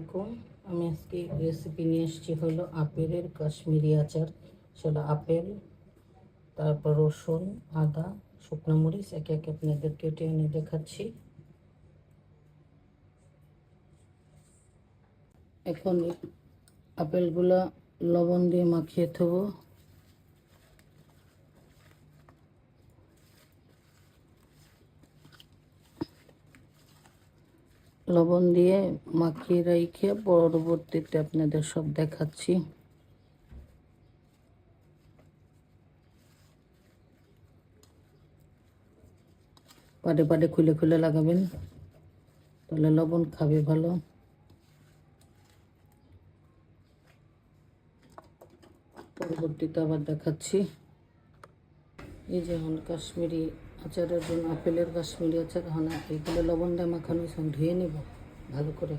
আলাইকুম। আমি আজকে রেসিপি নিয়ে এসেছি হলো আপেলের কাশ্মীরি আচার। সেটা আপেল, তারপর রসুন, আদা, শুকনো মরিচ, একে একে আপনাদের কেটে এনে দেখাচ্ছি। এখন আপেলগুলো লবণ দিয়ে মাখিয়ে থবো। লবণ দিয়ে মাখিয়ে রেখে পরবর্তীতে আপনাদের সব দেখাচ্ছি। পাটে পাটে খুলে খুলে লাগাবেন, তাহলে লবণ খাবে ভালো। পরবর্তীতে আবার দেখাচ্ছি। এই যে এখন কাশ্মীরি আচারের জন্য আপেলের কাশ্মীরি আচার হানা এইগুলো লবণ দিয়ে মাখানো সব ধুয়ে নেব ভালো করে।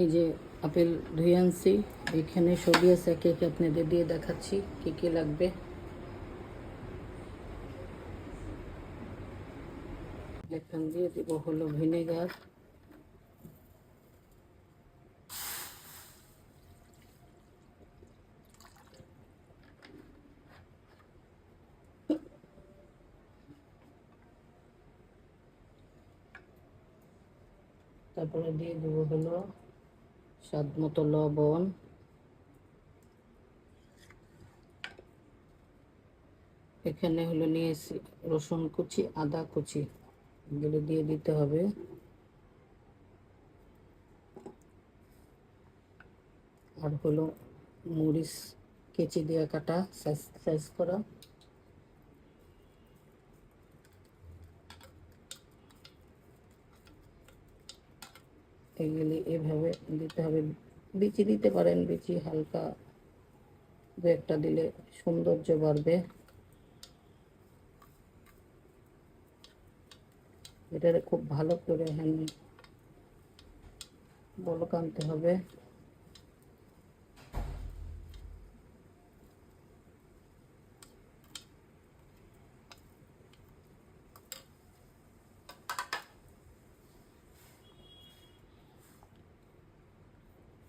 এই যে আপেল ধুয়ে আনছি, এখানে সবই আছে একে একে আপনাদের দিয়ে দেখাচ্ছি, কী কী লাগবে। এখান দিয়ে দিব হলো ভিনেগার। তারপরে দিয়ে দেবো হলো স্বাদ মতো লবণ। এখানে হলো নিয়েছি রসুন কুচি, আদা কুচি, এগুলো দিয়ে দিতে হবে। আর হলো মরিচ, কেচি দেওয়া কাটা, সাইজ সাইজ করা। এগুলি এভাবে দিতে হবে। বিচি দিতে পারেন, বিচি হালকা দু একটা দিলে সৌন্দর্য বাড়বে। এটারে খুব ভালো করে হ্যান্ড বলক আনতে হবে।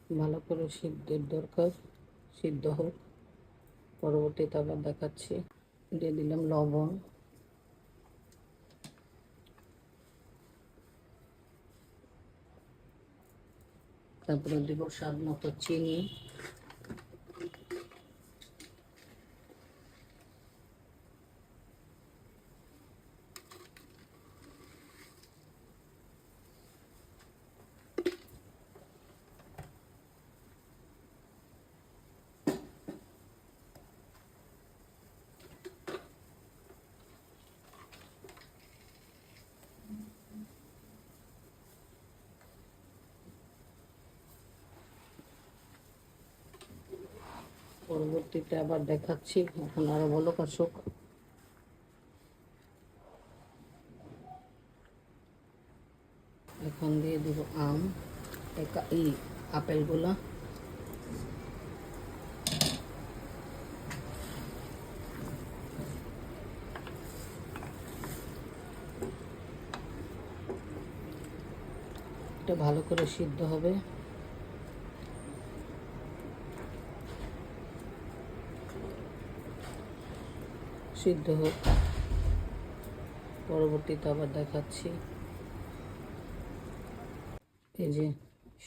ভালো করে সিদ্ধের দরকার, সিদ্ধ হোক। পরবর্তীতে আবার দেখাচ্ছি। দিয়ে দিলাম লবণ। তারপরে দিব স্বাদ মতো চিনি। পরবর্তীতে আবার দেখাচ্ছি। এখন আরও বলো কাশুক এখন দিয়ে দেবো আম। একা ই, আপেলগুলা। এটা ভালো করে সিদ্ধ হবে। সিদ্ধ হোক। পরবর্তীতে আবার দেখাচ্ছি। এই যে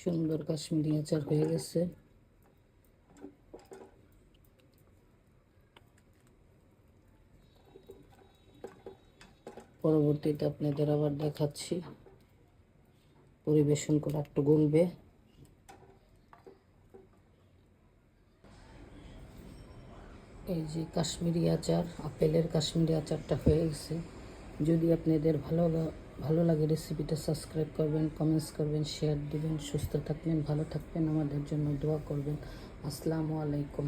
সুন্দর কাশ্মীরি আচার হয়ে গেছে। পরবর্তীতে আপনাদের আবার দেখাচ্ছি। পরিবেশন করে একটু গলবে। এই যে কাশ্মীরি আচার, আপেলের কাশ্মীরি আচারটা হয়ে গেছে। যদি আপনাদের ভালো ভালো লাগে রেসিপিটা সাবস্ক্রাইব করবেন কমেন্টস করবেন শেয়ার দিবেন, সুস্থ থাকবেন, ভালো থাকবেন, আমাদের জন্য দোয়া করবেন। আসসালামু আলাইকুম।